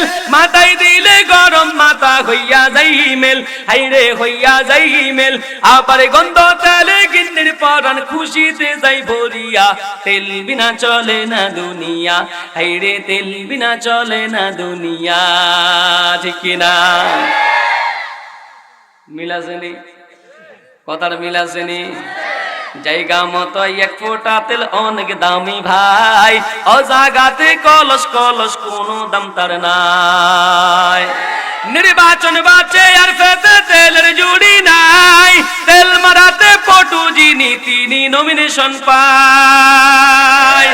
তেল মাথায় দিলে গরম, মাথা হইয়া যাই মেল। হাইরে হইয়া যাই মেল। আবার গন্ধ তেলে গিন্নির পরান খুশিতে যাই ভরিয়া। তেল বিনা চলে না দুনিয়া। হাইরে তেল বিনা চলে না দুনিয়া। ঠিক না? মিলাছেনি কথার মিলাছেনি জায়গা মতো এক ফোঁটা তেল অনেক দামি ভাই। ও জাগাতে কলস কলস, কোনো দাম তার নাই। নির্বাচন বাঁচে আর ফেতে তেলের জুড়ি নাই। তেল মারাতে পটু যিনি, তিনি নমিনেশন পায়।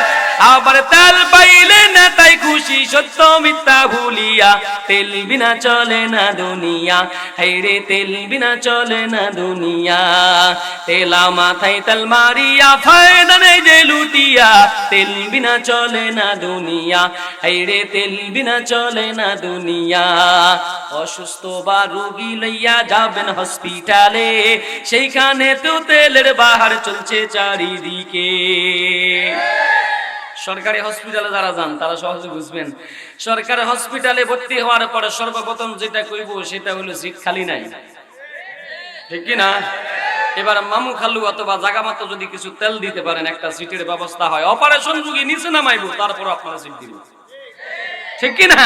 আবার তেল পাইলে নেতাই খুশি, সত্য মিথ্যা ভুলিয়া, তেল বিনা চলে না দুনিয়া। হাইরে তেল বিনা চলে না দুনিয়া। তেলা মাথায় তেল মারিয়া, ফায়দা নেই যে লুটিয়া, তেল বিনা চলে না দুনিয়া। হাইরে তেল বিনা চলে না দুনিয়া। অসুস্থ বা রোগী লইয়া যাবেন হসপিটালে, সেইখানে তো তেলের বাহার চলছে চারিদিকে। সরকারি হসপিটালে যারা যান, তারা সহজে বুঝবেন। সরকারি হসপিটালে ভর্তি হওয়ার পরে সর্বপ্রথম যেটা কইব, সেটা হলো সিট খালি নাই। ঠিক কি না? এবার মামু খালু অথবা জাগা মতো যদি কিছু তেল দিতে পারেন, একটা সিটের ব্যবস্থা হয়। অপারেশন যুগে নিচে নামাইব তারপর আপনারা সিট দিব ঠিক কি না?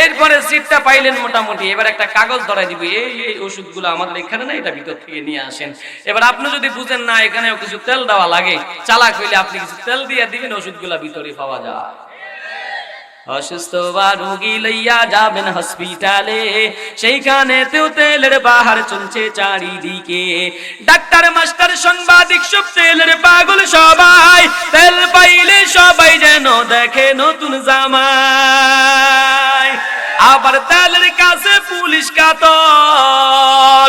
এরপরে সিটটা পাইলেন মোটামুটি। এবার একটা কাগজ ধরাই দিবে। এই এই ওষুধগুলো আমাদের এখানে না, এটা ভিতর থেকে নিয়ে আসেন। এবার আপনি যদি বুঝেন না, এখানেও কিছু তেল দেওয়া লাগে। চালাক হইলে আপনি কিছু তেল দিয়ে দিবেন, ওষুধগুলা ভিতরে পাওয়া যায়। অসুস্থ বা রোগী লইয়া যাবেন হসপিটালে সেইখানে তেও তেলের বাহার চলছে চারিদিকে। ডাক্তার, মাস্টার, সাংবাদিক, সব তেলের পাগল সবাই। তেল পাইলে সবাই যেন দেখে নতুন জামাই। আবার তেলের কাছে পুলিশ কাতর,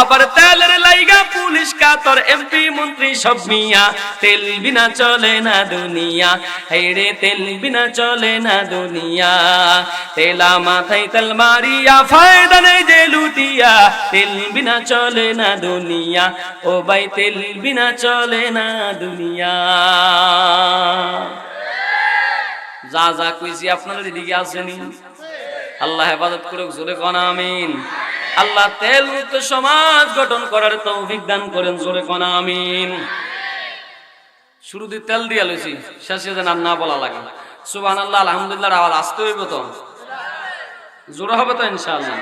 আবার তেলের লাইগা পুলিশ কাতর, এমপি মন্ত্রী সব মিয়া, তেল বিনা চলে না দুনিয়া হেরে তেল বিনা চলে না দুনিয়া। তেলা মাথায় তেল মারিয়া, ফায়দা নেই যে লুটিয়া, তেল বিনা চলে না দুনিয়া, ও ভাই তেল বিনা চলে না দুনিয়া। যা যা কইছি আপনাদের এদিকে আসেনি। আল্লাহ হেফাজত করুক, জোরে কন, আমিন। আল্লাহ তেল সমাজ গঠন করার তৌফিক দান করেন, জোরে কন, আমিন। শুরু দিয়ে তেল দিয়া লইছি, শেষে যেন আর না বলা লাগে। সুবহানাল্লাহ আলহামদুলিল্লাহ আওয়াজ আসতে হইব তো? জোরে হবে তো ইনশাআল্লাহ।